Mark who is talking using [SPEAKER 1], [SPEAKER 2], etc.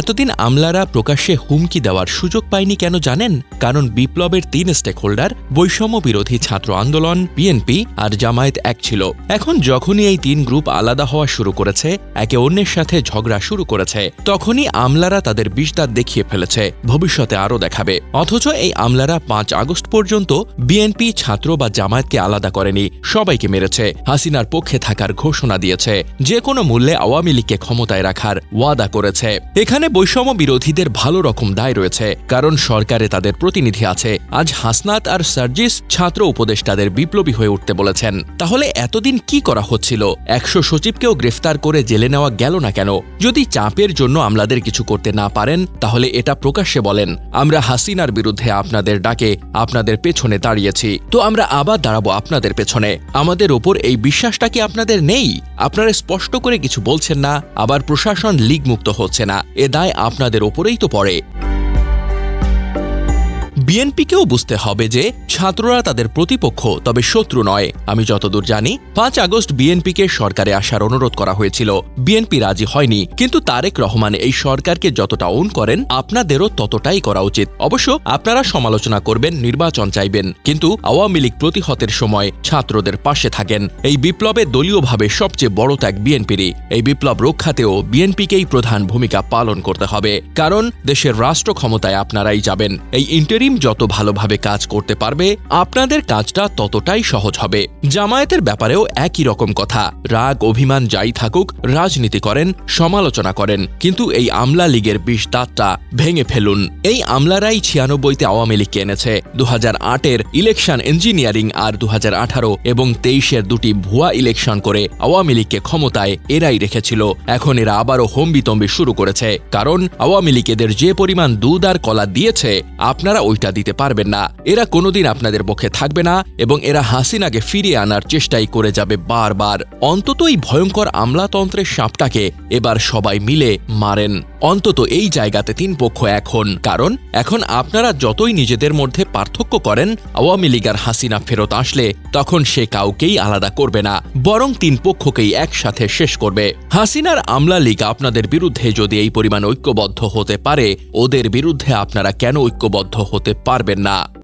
[SPEAKER 1] এতদিন আমলারা প্রকাশ্যে হুমকি দেওয়ার সুযোগ পায়নি কেন জানেন? কারণ বিপ্লবের তিন স্টেক হোল্ডার বৈষম্য বিরোধী ছাত্র আন্দোলন বিএনপি আর জামায়াত এক ছিল। এখন যখনই এই তিন গ্রুপ আলাদা হওয়া শুরু করেছে, একে অন্যের সাথে ঝগড়া শুরু করেছে, তখনই আমলারা তাদের বিষদার দেখিয়ে ফেলেছে, ভবিষ্যতে আরও দেখাবে। অথচ এই আমলারা পাঁচ আগস্ট পর্যন্ত বিএনপি ছাত্র বা জামায়াতকে আলাদা করেনি, সবাইকে মেরেছে, হাসিনার পক্ষে থাকার ঘোষণা দিয়েছে, যে কোনো মূল্যে আওয়ামী লীগকে ক্ষমতায় রাখার ওয়াদা করেছে। এখানে বৈষম্য বিরোধীদের ভালো রকম দায় রয়েছে, কারণ সরকারে তাদের প্রতিনিধি আছে। আজ হাসনাত আর সার্জিস ছাত্র উপদেষ্টাদের বিপ্লবী হয়ে উঠতে বলেছেন। তাহলে এতদিন কি করা হচ্ছিল? একশো সচিবকেও গ্রেফতার করে জেলে নেওয়া গেল না কেন? যদি চাপের জন্য আমলাদের কিছু করতে না পারেন, তাহলে এটা প্রকাশ্যে বলেন। আমরা হাসিনার বিরুদ্ধে আপনাদের ডাকে আপনাদের পেছনে দাঁড়িয়েছি। তো আমরা আবার দাঁড়াবো আপনাদের পেছনে। আমাদের ওপর এই বিশ্বাসটা কি আপনাদের নেই? আপনারা স্পষ্ট করে কিছু বলছেন না, আবার প্রশাসন লিগ মুক্ত হচ্ছে না। এ দায় আপনাদের ওপরেই তো পড়ে। বিএনপিকেও বুঝতে হবে যে ছাত্ররা তাদের প্রতিপক্ষ, তবে শত্রু নয়। আমি যতদূর জানি, পাঁচ আগস্ট বিএনপিকে সরকারে আসার অনুরোধ করা হয়েছিল। বিএনপি রাজি হয়নি, কিন্তু তারেক রহমান এই সরকারকে যতটা ওন করেন, আপনাদেরও ততটাই করা উচিত। অবশ্য আপনারা সমালোচনা করবেন, নির্বাচন চাইবেন, কিন্তু আওয়ামী লীগ প্রতিহতের সময় ছাত্রদের পাশে থাকেন। এই বিপ্লবে দলীয়ভাবে সবচেয়ে বড় ত্যাগ বিএনপিরই। এই বিপ্লব রক্ষাতেও বিএনপিকেই প্রধান ভূমিকা পালন করতে হবে, কারণ দেশের রাষ্ট্র ক্ষমতায় আপনারাই যাবেন। এই ইন্টারিম যত ভালোভাবে কাজ করতে পারবে, আপনাদের কাজটা ততটাই সহজ হবে। জামায়াতের ব্যাপারেও একই রকম কথা। রাগ, অভিমান যাই থাকুক, রাজনীতি করেন, সমালোচনা করেন, কিন্তু এই আমলা লীগের বিষ দাঁতটা ভেঙে ফেলুন। এই আমলারাই ছিয়ানব্বইতে আওয়ামী লীগকে এনেছে। দু এর ইলেকশন ইঞ্জিনিয়ারিং আর দু হাজার আঠারো এবং তেইশের দুটি ভুয়া ইলেকশন করে আওয়ামী লীগকে ক্ষমতায় এরাই রেখেছিল। এখন এরা আবারও হম্বিতম্বি শুরু করেছে। কারণ আওয়ামী লীগ এদের যে পরিমাণ দুধ আর কলা দিয়েছে, আপনারা ওইটা দিতে পারবেন না। এরা কোনোদিন আপনাদের পক্ষে থাকবে না এবং এরা হাসিনাকে ফিরিয়ে আনার চেষ্টাই করে যাবে বারবার। অন্তত এই ভয়ঙ্কর আমলাতন্ত্রের সাপটাকে এবার সবাই মিলে মারেন। অন্তত এই জায়গাতে তিন পক্ষ এখন। কারণ এখন আপনারা যতই নিজেদের মধ্যে পার্থক্য করেন, আওয়ামী লীগ আর হাসিনা ফেরত আসলে তখন সে কাউকেই আলাদা করবে না। বরং তিন পক্ষকেই একসাথে শেষ করবে। হাসিনার আমলা লীগ আপনাদের বিরুদ্ধে যদি এই পরিমাণ ঐক্যবদ্ধ হতে পারে, ওদের বিরুদ্ধে আপনারা কেন ঐক্যবদ্ধ হতে পারবেন না।